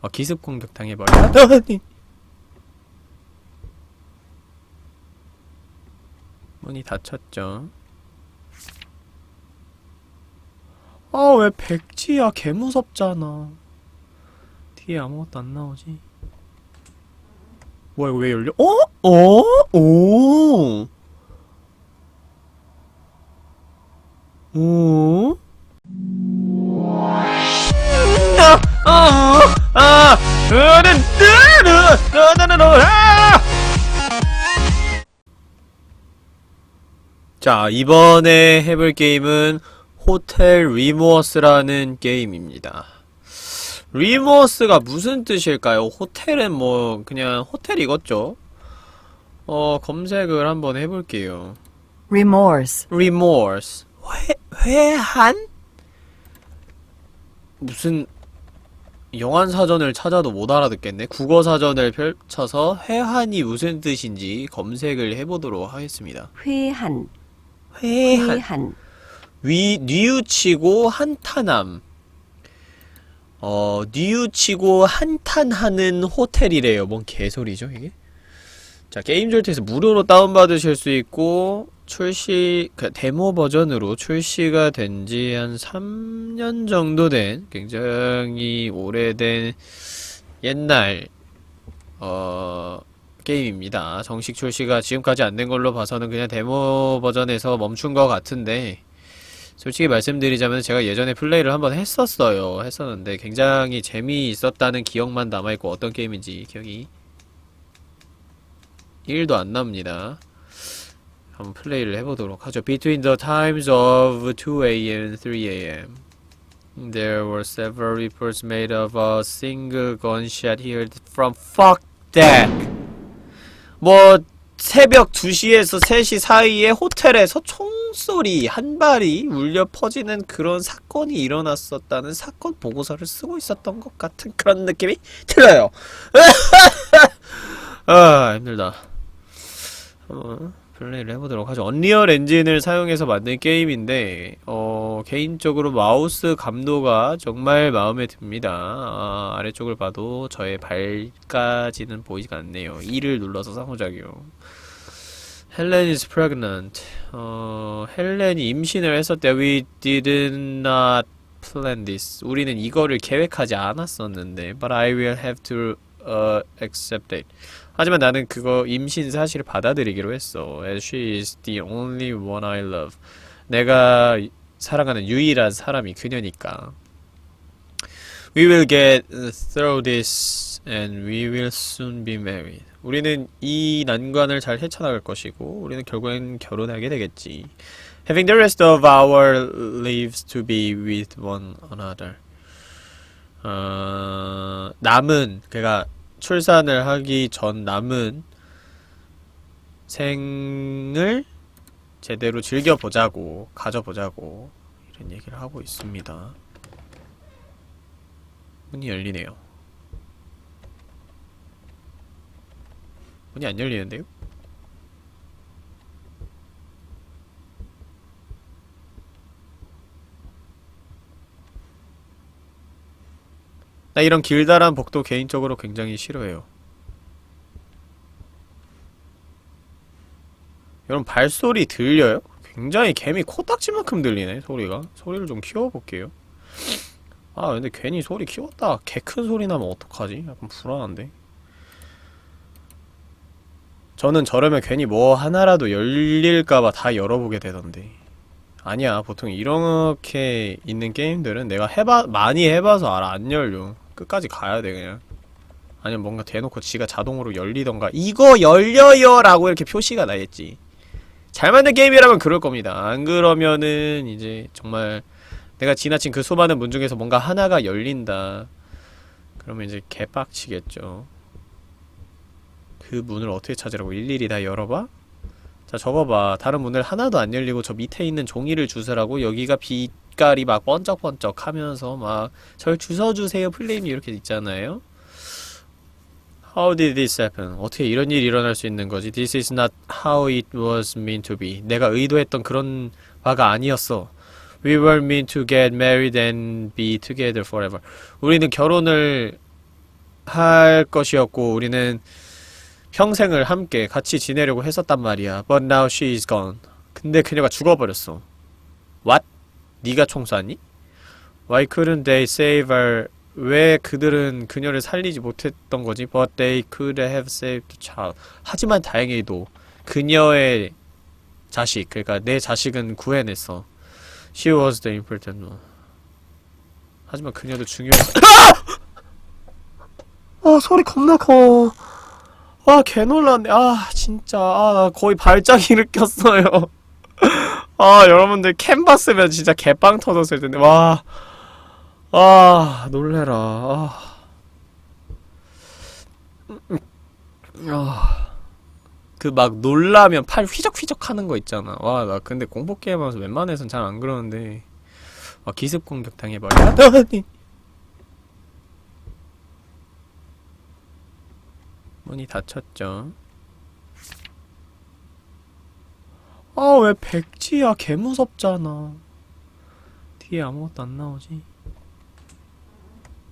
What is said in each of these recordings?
어, 기습 공격 당해버렸다니. 문이 닫혔죠. 아, 왜 백지야? 개 무섭잖아. 뒤에 아무것도 안 나오지. 뭐야, 이거 왜 열려? 어? 어? 오! 오? 자, 이번에 해볼 게임은 호텔 리모어스라는 게임입니다. 리모어스가 무슨 뜻일까요? 호텔은 뭐, 그냥 호텔이겠죠? 어, 검색을 한번 해볼게요. remorse, remorse. 회, 회한? 무슨, 영한 사전을 찾아도 못 알아듣겠네. 국어 사전을 펼쳐서 회한이 무슨 뜻인지 검색을 해보도록 하겠습니다. 회한, 회한. 회한, 위, 뉘우치고 한탄함. 어, 뉘우치고 한탄하는 호텔이래요. 뭔 개소리죠, 이게? 자, 게임 졸트에서 무료로 다운받으실 수 있고, 출시, 그 데모 버전으로 출시가 된 지 한 3년 정도 된 굉장히 오래된 옛날, 어, 게임입니다. 정식 출시가 지금까지 안 된 걸로 봐서는 그냥 데모 버전에서 멈춘 것 같은데, 솔직히 말씀드리자면 제가 예전에 플레이를 한번 했었어요. 했었는데 굉장히 재미있었다는 기억만 남아있고 어떤 게임인지 기억이 1도 안 납니다. 한번 플레이를 해보도록 하죠. Between the times of 2am and 3am There were several reports made of a single gunshot heard from fuck that 뭐 새벽 2시에서 3시 사이에 호텔에서 총소리 한 발이 울려 퍼지는 그런 사건이 일어났었다는 사건 보고서를 쓰고 있었던 것 같은 그런 느낌이 들어요. 아, 힘들다. 어, 플레이를 해보도록 하죠. 언리얼 엔진을 사용해서 만든 게임인데, 어, 개인적으로 마우스 감도가 정말 마음에 듭니다. 아, 아래쪽을 봐도 저의 발까지는 보이지가 않네요. 2를 눌러서 상호작용. 헬렌 is pregnant. 어, 헬렌이 임신을 했었대. We did not plan this. 우리는 이거를 계획하지 않았었는데. But I will have to uh, accept it. 하지만 나는 그거 임신 사실을 받아들이기로 했어. As she is the only one I love. 내가 사랑하는 유일한 사람이 그녀니까. We will get through this and we will soon be married. 우리는 이 난관을 잘 헤쳐나갈 것이고 우리는 결국엔 결혼하게 되겠지. Having the rest of our lives to be with one another. 어, 남은 그가 출산을 하기 전 남은 생을 제대로 즐겨보자고 가져보자고 이런 얘기를 하고 있습니다. 문이 열리네요. 문이 안 열리는데요? 나 이런 길다란 복도 개인적으로 굉장히 싫어해요. 여러분 발소리 들려요? 굉장히 개미 코딱지만큼 들리네 소리가 소리를 좀 키워볼게요 아 근데 괜히 소리 키웠다 개 큰 소리 나면 어떡하지? 약간 불안한데 저는 저러면 괜히 뭐 하나라도 열릴까봐 다 열어보게 되던데 아니야 보통 이렇게 있는 게임들은 내가 해봐 많이 해봐서 알아 안 열려 끝까지 가야 돼 그냥. 아니면 뭔가 대놓고 지가 자동으로 열리던가. 이거 열려요! 라고 이렇게 표시가 나겠지. 잘 만든 게임이라면 그럴 겁니다. 안 그러면은 이제 정말 내가 지나친 그 수많은 문 중에서 뭔가 하나가 열린다. 그러면 이제 개빡치겠죠. 그 문을 어떻게 찾으라고? 일일이 다 열어봐? 자 적어봐. 다른 문을 하나도 안 열리고 저 밑에 있는 종이를 주스라고? 여기가 빛깔이 막 번쩍번쩍 하면서 막 절 주워주세요 플레임이 이렇게 있잖아요 How did this happen? 어떻게 이런 일이 일어날 수 있는 거지? This is not how it was meant to be. 내가 의도했던 그런 바가 아니었어. We were meant to get married and be together forever. 우리는 결혼을 할 것이었고 우리는 평생을 함께 같이 지내려고 했었단 말이야. But now she is gone. 근데 그녀가 죽어버렸어. What? 네가 총 쐈니? Why couldn't they save her? 왜 그들은 그녀를 살리지 못했던 거지? But they could have saved the child. 하지만 다행히도 그녀의 자식, 그러니까 내 자식은 구해냈어. She was the important one. 하지만 그녀도 중요했어. 아 소리 겁나 커. 아 개놀랐네. 아 진짜 아나 거의 발작이 느꼈어요. 아 여러분들 캠 봤으면 진짜 개빵 터졌을 텐데 와. 아 놀래라. 아. 아. 그 막 놀라면 팔 휘적휘적 하는 거 있잖아. 와, 나 근데 공포 게임 하면서 웬만해선 잘 안 그러는데. 와, 기습 공격 당해버려. 아니. 문이 닫혔죠. 아, 왜 백지야? 개 무섭잖아. 뒤에 아무것도 안 나오지.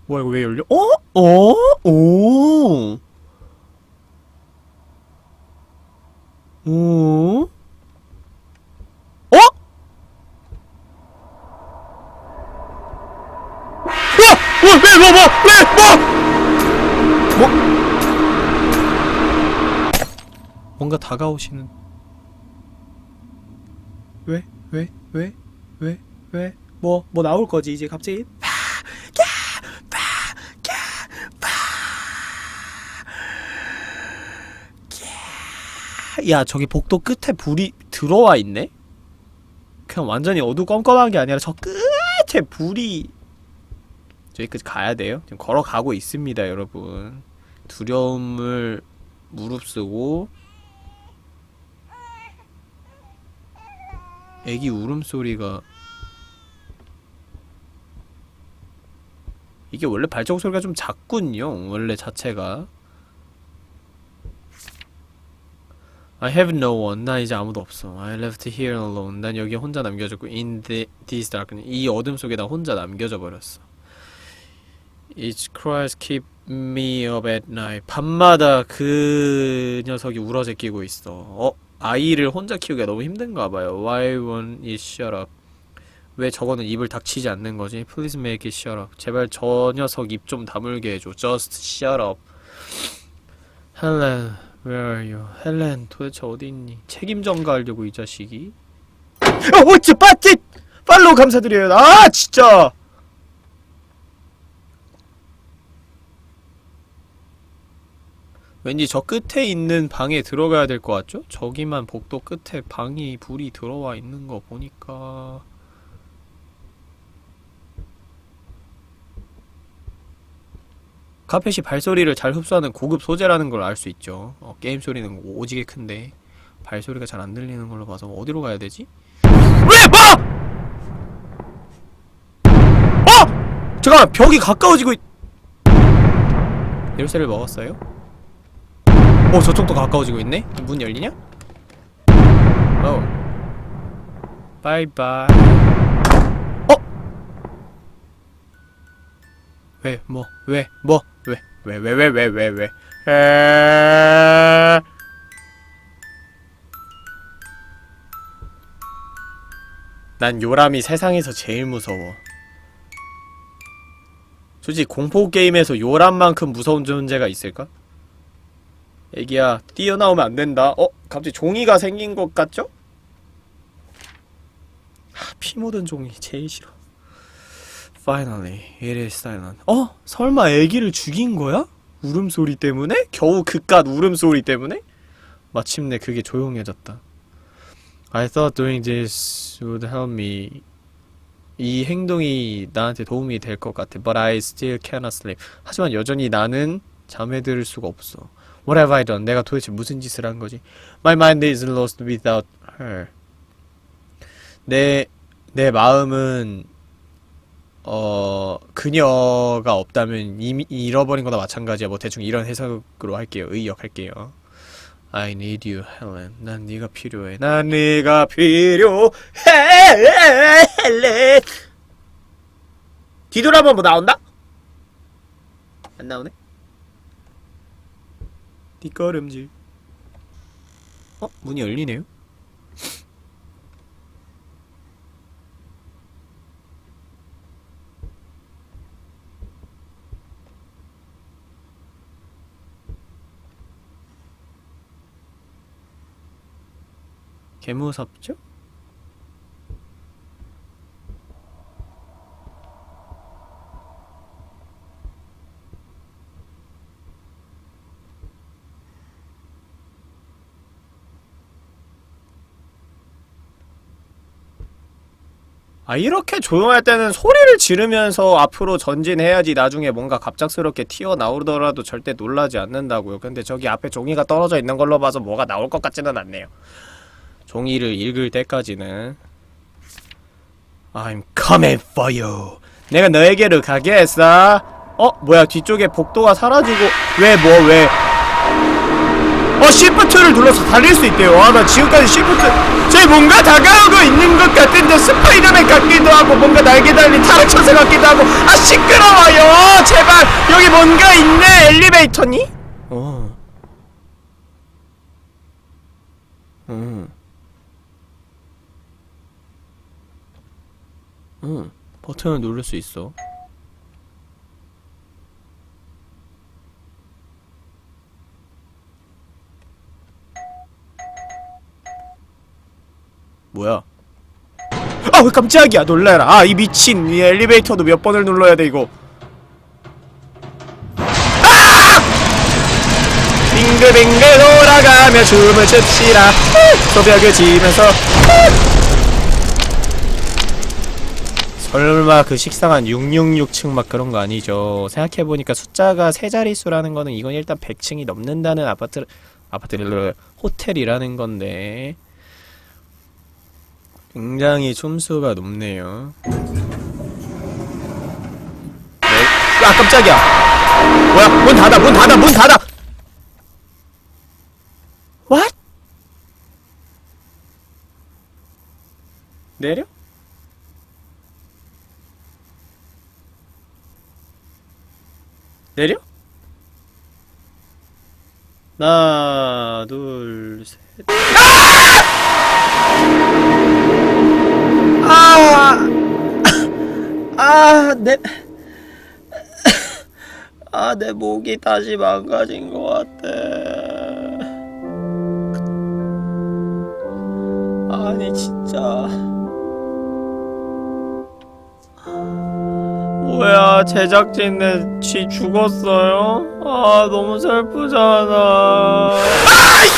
뭐야, 이거 왜 열려? 어? 어? 오! 오? 어? 어? 왜, 왜, 뭐, 뭐, 왜, 뭐? 뭐? 뭔가 다가오시는. 왜, 왜, 왜, 왜, 왜? 뭐, 뭐 나올 거지, 이제 갑자기? 파, 야, 파, 야, 파. 야 저기 복도 끝에 불이 들어와 있네? 그냥 완전히 어두컴컴한 게 아니라 저 끝에 불이 저기까지 가야 돼요? 지금 걸어가고 있습니다 여러분 두려움을 무릅쓰고 애기 울음소리가 이게 원래 발자국 소리가 좀 작군요 원래 자체가 I have no one. 나 이제 아무도 없어. I left here alone. 난 여기 혼자 남겨졌고 in the, this darkness. 이 어둠 속에 나 혼자 남겨져 버렸어. Its cries keep me up at night. 밤마다 그 녀석이 울어 제끼고 있어. 어? 아이를 혼자 키우기가 너무 힘든가 봐요. Why won't it shut up? 왜 저거는 입을 닥치지 않는 거지? Please make it shut up. 제발 저 녀석 입 좀 다물게 해줘. Just shut up. Helen, where are you? 헬렌, 도대체 어디 있니? 책임 전가하려고 이 자식이. 어, 어찌 빠짓! 팔로우 감사드려요. 아, 진짜! 왠지 저 끝에 있는 방에 들어가야 될 것 같죠? 저기만 복도 끝에 방이 불이 들어와 있는 거 보니까 카펫이 발소리를 잘 흡수하는 고급 소재라는 걸 알 수 있죠. 어, 게임 소리는 오지게 큰데 발소리가 잘 안 들리는 걸로 봐서 어디로 가야 되지? 왜? 어! 어! 잠깐만 벽이 가까워지고 있... 열쇠를 먹었어요? 어 저쪽도 가까워지고 있네? 문 열리냐? 어 바이바이 어? 왜? 뭐? 왜? 뭐? 왜? 왜? 왜? 왜? 왜? 왜? 왜? 에... 난 요람이 세상에서 제일 무서워. 솔직히 공포 게임에서 요람만큼 무서운 존재가 있을까? 애기야, 뛰어나오면 안 된다. 어? 갑자기 종이가 생긴 것 같죠? 하, 피 묻은 종이 제일 싫어. Finally, it is silent. 어? 설마 애기를 죽인 거야? 울음소리 때문에? 겨우 그깟 울음소리 때문에? 마침내 그게 조용해졌다. I thought doing this would help me. 이 행동이 나한테 도움이 될 것 같아. But I still cannot sleep. 하지만 여전히 나는 잠에 들 수가 없어. What have I done? 내가 도대체 무슨 짓을 한 거지? My mind is lost without her. 내, 내 마음은, 어, 그녀가 없다면 이미 잃어버린 거나 마찬가지야. 뭐 대충 이런 해석으로 할게요. 의역할게요. I need you, Helen. 난 네가 필요해. 난 네가 필요해, 헬렌. 뒤돌아보면 뭐 나온다? 안 나오네? 뒷걸음질. 어? 문이 열리네요? 개무섭죠? 아 이렇게 조용할 때는 소리를 지르면서 앞으로 전진해야지 나중에 뭔가 갑작스럽게 튀어나오더라도 절대 놀라지 않는다고요. 근데 저기 앞에 종이가 떨어져 있는 걸로 봐서 뭐가 나올 것 같지는 않네요. 종이를 읽을 때까지는. I'm coming for you. 내가 너에게로 가겠어. 어? 뭐야 뒤쪽에 복도가 사라지고. 왜 뭐 왜? 어 시프트를 눌러서 달릴 수 있대요 아나 지금까지 시프트 제 뭔가 다가오고 있는 것 같은데 스파이더맨 같기도 하고 뭔가 날개 달린 타락천사 같기도 하고 아 시끄러워요 제발 여기 뭔가 있네 엘리베이터니? 어 음. 응, 버튼을 누를 수 있어. 뭐야? 아, 왜 깜짝이야, 놀래라. 아, 이 미친, 이 엘리베이터도 몇 번을 눌러야 돼, 이거. 아! 빙글빙글 돌아가며 춤을 춥시다. 소벽을 지면서. 설마 그 식상한 666층 막 그런 거 아니죠. 생각해보니까 숫자가 세 자릿수라는 거는 이건 일단 100층이 넘는다는 아파트, 아파트를, 호텔이라는 건데. 굉장히 춤수가 높네요. 네. 아, 깜짝이야! 뭐야, 문 닫아, 문 닫아, 문 닫아! What? 내려? 내려? 하나, 둘, 아, 내. 아, 내 목이 다시 망가진 것 같아. 아니, 진짜. 뭐야 제작진네 쥐 죽었어요? 아 너무 슬프잖아 아이!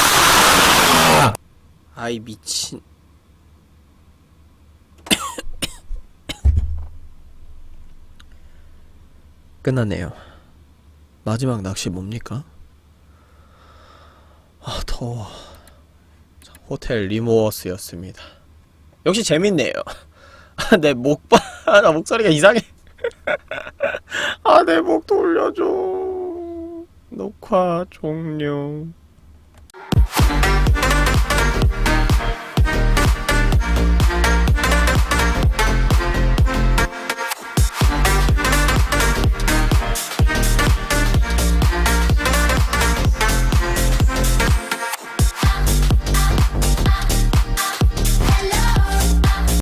아이 미친 끝났네요 마지막 낚시 뭡니까? 아 더워 자, 호텔 리모어스였습니다 역시 재밌네요 내 목봐 나 목소리가 이상해 아, 내 목 돌려줘. 녹화 종료.